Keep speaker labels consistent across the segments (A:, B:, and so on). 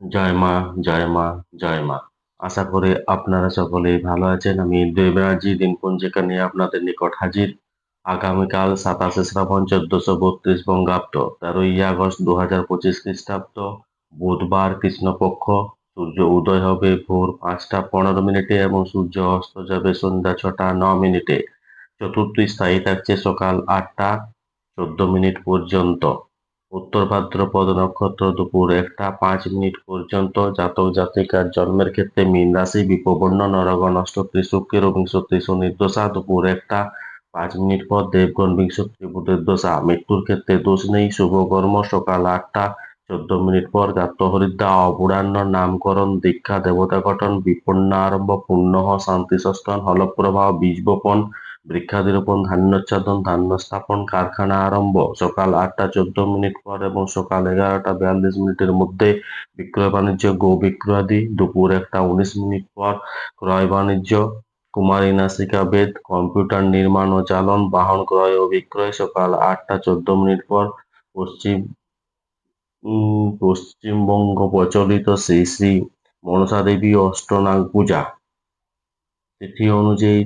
A: জয় মা জয় মা জয় মা। আশা করি আপনারা সকলেই ভালো আছেন। আমি দেবরাজি দিনপঞ্জিকা নিয়ে আপনাদের নিকট হাজির। আগামীকাল সাতাশে শ্রাবণ চোদ্দশো বত্রিশ বঙ্গাব্দ, তেরোই আগস্ট দু হাজার পঁচিশ খ্রিস্টাব্দ। বুধবার কৃষ্ণপক্ষ, সূর্য উদয় হবে ভোর পাঁচটা পনেরো মিনিটে এবং সূর্য অস্ত যাবে সন্ধ্যা ছটা ন মিনিটে। চতুর্থ স্থায়ী থাকছে সকাল আটটা চোদ্দ মিনিট পর্যন্ত। উত্তর ভাদ্রপদ নক্ষত্র দুপুর একটা পাঁচ মিনিট পর্যন্ত জাতক জাতিকার জন্মের ক্ষেত্রে মীন রাশি বিপবর্ণ নরগণ অষ্টত্রী শুক্রের বিংশত্রী শনির দশা দুপুর একটা পাঁচ মিনিট পর দেবগণ বিংশত্রী বুধের দশা। মৃত্যুর ক্ষেত্রে দোষ নেই, শুভ কর্ম, সকাল আটটা, চোদ্দ মিনিট পর গাত্র হরিদ্রা অপূর্ণান্ন নামকরণ, দীক্ষা, দেবতা গঠন, বিপন্নারম্ভ পুণ্যহ শান্তি সষ্টন হলপ্রবাহ, বীজ বপন বৃক্ষাদিরোপণ, ধান্যোচ্ছাদন ধান্য স্থাপন কারখানা আরম্ভ, সকাল আটটা চোদ্দ মিনিট পর এবং সকাল এগারোটা বিয়াল্লিশ মিনিটের মধ্যে বিক্রয় বাণিজ্য, গো বিক্রয়াদি, দুপুর একটা উনিশ মিনিট পর ক্রয় বাণিজ্য, কুমারী নাসিকা বেদ, কম্পিউটার নির্মাণ ও চালন, বাহন ক্রয় ও বিক্রয়, সকাল আটটা চোদ্দ মিনিট পর পশ্চিম পশ্চিমবঙ্গ প্রচলিত শ্রী শ্রী মনসা দেবী অষ্টনাগ পূজা। তিথি অনুযায়ী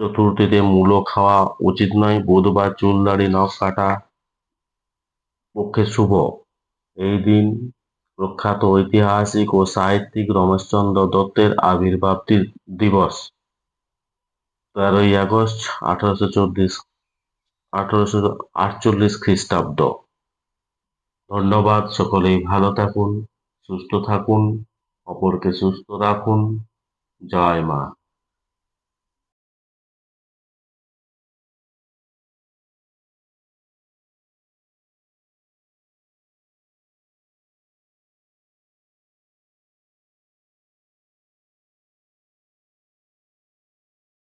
A: চতুর্থীতে মূলো খাওয়া উচিত নয়, বুধবার চুল দাড়ি নখ কাটা পক্ষে শুভ। এই দিন প্রখ্যাত ঐতিহাসিক ও সাহিত্যিক রমেশচন্দ্র দত্তের আবির্ভাবটির দিবস, তেরোই আগস্ট আঠারোশো চল্লিশ আঠারোশো আটচল্লিশ খ্রিস্টাব্দ। ধন্যবাদ সকলেই, ভালো থাকুন, সুস্থ থাকুন, অপরকে সুস্থ রাখুন। জয় মা।